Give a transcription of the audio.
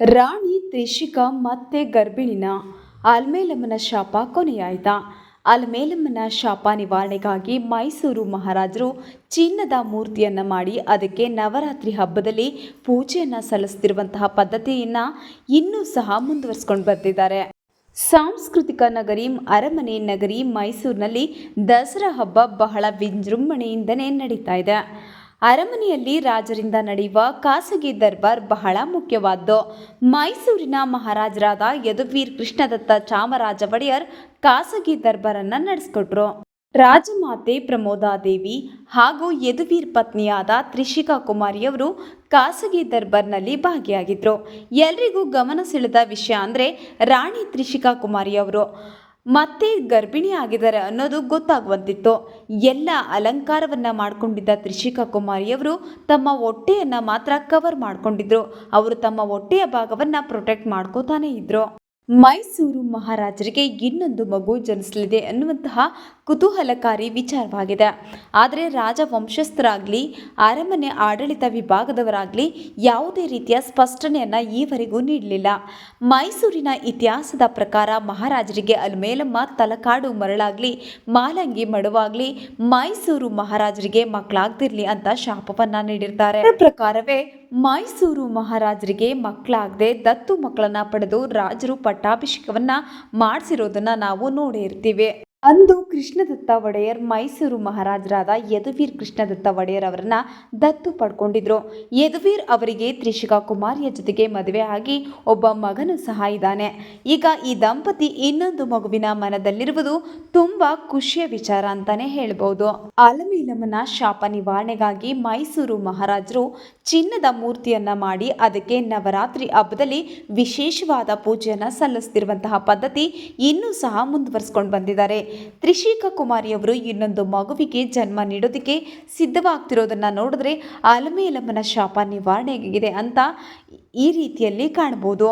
ರಾಣಿ ತ್ರಿಷಿಕಾ ಮತ್ತೆ ಗರ್ಭಿಣಿನ ಆಲ್ಮೇಲಮ್ಮನ ಶಾಪ ಕೊನೆಯಾಯಿತ. ಆಲ್ಮೇಲಮ್ಮನ ಶಾಪ ನಿವಾರಣೆಗಾಗಿ ಮೈಸೂರು ಮಹಾರಾಜರು ಚಿನ್ನದ ಮೂರ್ತಿಯನ್ನು ಮಾಡಿ ಅದಕ್ಕೆ ನವರಾತ್ರಿ ಹಬ್ಬದಲ್ಲಿ ಪೂಜೆಯನ್ನು ಸಲ್ಲಿಸ್ತಿರುವಂತಹ ಪದ್ಧತಿಯನ್ನು ಇನ್ನೂ ಸಹ ಮುಂದುವರಿಸ್ಕೊಂಡು ಬರ್ತಿದ್ದಾರೆ. ಸಾಂಸ್ಕೃತಿಕ ನಗರಿ, ಅರಮನೆ ನಗರಿ ಮೈಸೂರಿನಲ್ಲಿ ದಸರಾ ಹಬ್ಬ ಬಹಳ ವಿಜೃಂಭಣೆಯಿಂದನೇ ನಡೀತಾ ಇದೆ. ಅರಮನೆಯಲ್ಲಿ ರಾಜರಿಂದ ನಡೆಯುವ ಖಾಸಗಿ ದರ್ಬಾರ್ ಬಹಳ ಮುಖ್ಯವಾದ್ದು. ಮೈಸೂರಿನ ಮಹಾರಾಜರಾದ ಯದುವೀರ್ ಕೃಷ್ಣದತ್ತ ಚಾಮರಾಜ ಒಡೆಯರ್ ಖಾಸಗಿ ದರ್ಬಾರನ್ನು ನಡೆಸಿಕೊಟ್ರು. ರಾಜಮಾತೆ ಪ್ರಮೋದಾದೇವಿ ಹಾಗೂ ಯದುವೀರ್ ಪತ್ನಿಯಾದ ತ್ರಿಷಿಕಾ ಕುಮಾರಿಯವರು ಖಾಸಗಿ ದರ್ಬಾರ್ನಲ್ಲಿ ಭಾಗಿಯಾಗಿದ್ದರು ಎಲ್ರಿಗೂ ಗಮನ ಸೆಳೆದ ವಿಷಯ ಅಂದರೆ ರಾಣಿ ತ್ರಿಷಿಕಾ ಕುಮಾರಿಯವರು ಮತ್ತೆ ಗರ್ಭಿಣಿ ಆಗಿದ್ದಾರೆ ಅನ್ನೋದು ಗೊತ್ತಾಗುವಂತಿತ್ತು. ಎಲ್ಲ ಅಲಂಕಾರವನ್ನ ಮಾಡಿಕೊಂಡಿದ್ದ ತ್ರಿಷಿಕಾ ಕುಮಾರಿಯವರು ತಮ್ಮ ಹೊಟ್ಟೆಯನ್ನು ಮಾತ್ರ ಕವರ್ ಮಾಡಿಕೊಂಡಿದ್ರು. ಅವರು ತಮ್ಮ ಹೊಟ್ಟೆಯ ಭಾಗವನ್ನು ಪ್ರೊಟೆಕ್ಟ್ ಮಾಡ್ಕೋತಾನೆ ಇದ್ರು. ಮೈಸೂರು ಮಹಾರಾಜರಿಗೆ ಇನ್ನೊಂದು ಮಗು ಜನಿಸಲಿದೆ ಅನ್ನುವಂತಹ ಕುತೂಹಲಕಾರಿ ವಿಚಾರವಾಗಿದೆ. ಆದರೆ ರಾಜವಂಶಸ್ಥರಾಗಲಿ, ಅರಮನೆ ಆಡಳಿತ ವಿಭಾಗದವರಾಗಲಿ ಯಾವುದೇ ರೀತಿಯ ಸ್ಪಷ್ಟನೆಯನ್ನು ಈವರೆಗೂ ನೀಡಲಿಲ್ಲ. ಮೈಸೂರಿನ ಇತಿಹಾಸದ ಪ್ರಕಾರ ಮಹಾರಾಜರಿಗೆ ಅಲ್ಮೇಲಮ್ಮ ತಲಕಾಡು ಮರಳಾಗಲಿ, ಮಾಲಂಗಿ ಮಡುವಾಗಲಿ ಮೈಸೂರು ಮಹಾರಾಜರಿಗೆ ಮಕ್ಕಳಾಗ್ದಿರಲಿ ಅಂತ ಶಾಪವನ್ನು ನೀಡಿರ್ತಾರೆ. ಪ್ರಕಾರವೇ ಮೈಸೂರು ಮಹಾರಾಜರಿಗೆ ಮಕ್ಕಳಾಗದೆ ದತ್ತು ಮಕ್ಕಳನ್ನು ಪಡೆದು ರಾಜರು ಪಟ್ಟಾಭಿಷೇಕವನ್ನು ಮಾಡಿಸಿರೋದನ್ನು ನಾವು ನೋಡೇ ಇರ್ತೀವಿ. ಅಂದು ಕೃಷ್ಣದತ್ತ ಒಡೆಯರ್ ಮೈಸೂರು ಮಹಾರಾಜರಾದ ಯದುವೀರ್ ಕೃಷ್ಣದತ್ತ ಒಡೆಯರ್ ಅವರನ್ನ ದತ್ತು ಪಡ್ಕೊಂಡಿದ್ರು. ಯದುವೀರ್ ಅವರಿಗೆ ತ್ರಿಷಿಕಾ ಕುಮಾರಿಯ ಜೊತೆಗೆ ಮದುವೆ ಆಗಿ ಒಬ್ಬ ಮಗನು ಸಹ ಇದ್ದಾನೆ. ಈಗ ಈ ದಂಪತಿ ಇನ್ನೊಂದು ಮಗುವಿನ ಮನದಲ್ಲಿರುವುದು ತುಂಬಾ ಖುಷಿಯ ವಿಚಾರ ಅಂತಾನೆ ಹೇಳ್ಬೋದು. ಆಲಮೀಲಮ್ಮನ ಶಾಪ ನಿವಾರಣೆಗಾಗಿ ಮೈಸೂರು ಮಹಾರಾಜರು ಚಿನ್ನದ ಮೂರ್ತಿಯನ್ನ ಮಾಡಿ ಅದಕ್ಕೆ ನವರಾತ್ರಿ ಹಬ್ಬದಲ್ಲಿ ವಿಶೇಷವಾದ ಪೂಜೆಯನ್ನ ಸಲ್ಲಿಸ್ತಿರುವಂತಹ ಪದ್ಧತಿ ಇನ್ನೂ ಸಹ ಮುಂದುವರಿಸ್ಕೊಂಡು ಬಂದಿದ್ದಾರೆ. ತ್ರಿಷಿಕಾ ಕುಮಾರಿಯವರು ಇನ್ನೊಂದು ಮಗುವಿಗೆ ಜನ್ಮ ನೀಡೋದಕ್ಕೆ ಸಿದ್ಧವಾಗ್ತಿರೋದನ್ನ ನೋಡಿದ್ರೆ ಆಲಮೇಲಮ್ಮನ ಶಾಪ ನಿವಾರಣೆಯಾಗಿದೆ ಅಂತ ಈ ರೀತಿಯಲ್ಲಿ ಕಾಣ್ಬೋದು